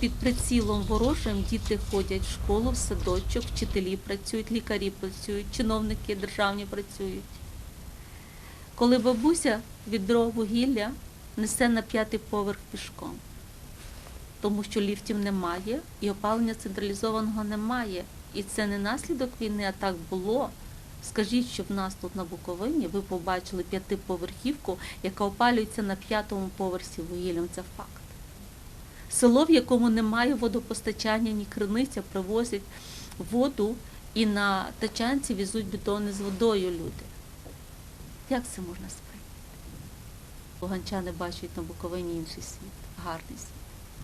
Під прицілом ворожим діти ходять в школу, в садочок, вчителі працюють, лікарі працюють, чиновники державні працюють. Коли бабуся відро вугілля несе на п'ятий поверх пішком, тому що ліфтів немає і опалення централізованого немає. І це не наслідок війни, а так було. Скажіть, що в нас тут на Буковині ви побачили п'ятиповерхівку, яка опалюється на п'ятому поверсі вугіллям. Це факт. Село, в якому немає водопостачання, ні криниця, привозять воду і на тачанці везуть бідони з водою люди. Як це можна сприйняти? Луганчани бачать на Буковині інший світ, гарний світ.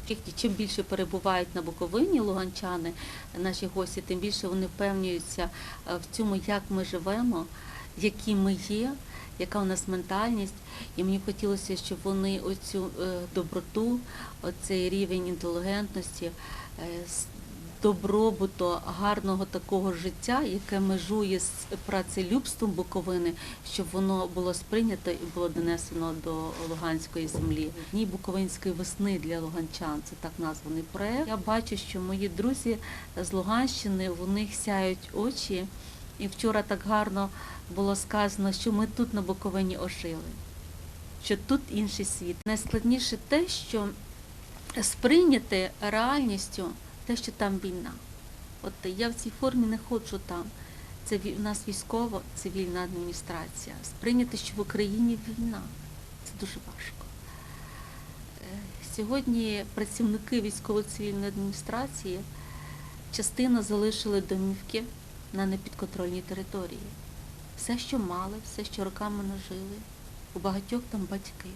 Тільки Чим більше перебувають на Буковині луганчани, наші гості, тим більше вони впевнюються е, в цьому, як ми живемо, які ми є, яка у нас ментальність. І мені хотілося, щоб вони оцю е, доброту, оцей рівень інтелігентності, е, добробуту, гарного такого життя, яке межує з працелюбством Буковини, щоб воно було сприйнято і було донесено до Луганської землі. Дні Буковинської весни для луганчан це так названий проект. Я бачу, що мої друзі з Луганщини в них сяють очі. І вчора так гарно було сказано, що ми тут на Буковині ожили, що тут інший світ. Найскладніше те, що сприйняти реальністю те, що там війна. От я в цій формі не ходжу там. Це в нас військова цивільна адміністрація. Сприйняти, що в Україні війна. Це дуже важко. Е, Сьогодні працівники військово-цивільної адміністрації частина залишили домівки на непідконтрольній території. Все, що мали, все, що роками нажили, у багатьох там батьки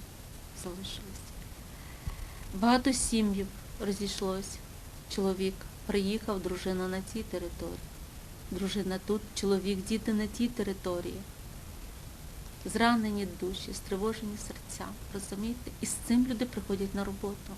залишились. Багато сім'їв розійшлось. Чоловік приїхав, дружина на цій території. Дружина тут, чоловік, діти на тій території. Зранені душі, стривожені серця, розумієте? І з цим люди приходять на роботу.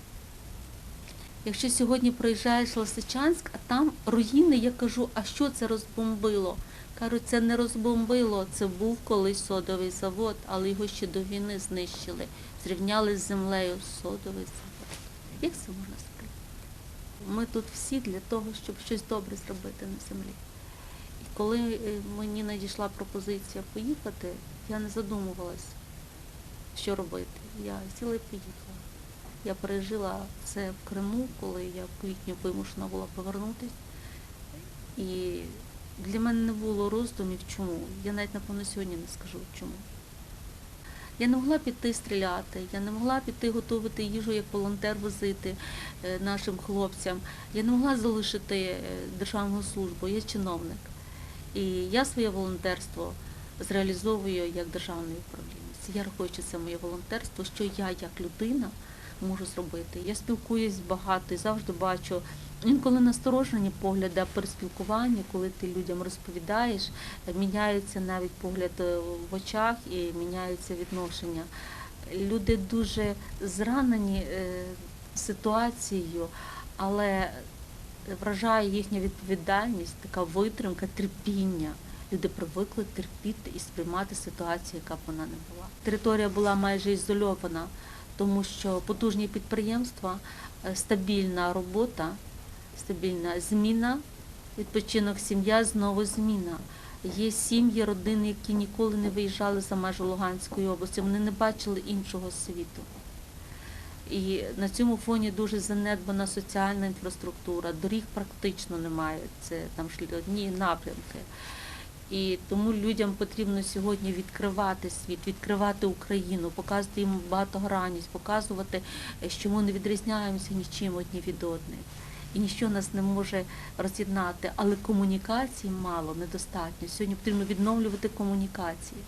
Якщо сьогодні проїжджаєш Лисичанськ, а там руїни, я кажу, а що це розбомбило? Кажуть, це не розбомбило, це був колись содовий завод, але його ще до війни знищили. Зрівняли з землею содовий завод. Як це можна сприйняти? Ми тут всі для того, щоб щось добре зробити на землі. І коли е, мені надійшла пропозиція поїхати, я не задумувалась, що робити. Я сіла і поїхала. Я пережила це в Криму, коли я в квітні вимушена була повернутися. І для мене не було роздумів, чому. Я навіть, напевно, сьогодні не скажу чому. Я не могла піти стріляти, я не могла піти готувати їжу як волонтер возити е, нашим хлопцям. Я не могла залишити е, державну службу, я чиновник. І я своє волонтерство зреалізовую як державний управлінець. Я рахую, що це моє волонтерство, що я як людина можу зробити. Я спілкуюсь багато і завжди бачу інколи насторожені погляди, при спілкуванні, коли ти людям розповідаєш, міняється навіть погляд е, в очах і міняються відношення. Люди дуже зранені е, ситуацією, але вражає їхня відповідальність, така витримка, терпіння. Люди привикли терпіти і сприймати ситуацію, яка б вона не була. Територія була майже ізольована, тому що потужні підприємства, е, стабільна робота, стабільна зміна, відпочинок, сім'я, знову зміна. Є сім'ї, родини, які ніколи не виїжджали за межі Луганської області, вони не бачили іншого світу. І на цьому фоні дуже занедбана соціальна інфраструктура, доріг практично немає, це там одні напрямки. І тому людям потрібно сьогодні відкривати світ, відкривати Україну, показувати їм багатогранність, показувати, що ми не відрізняємося нічим одні від одних. І ніщо нас не може роз'єднати, але комунікацій мало, недостатньо. Сьогодні потрібно відновлювати комунікації.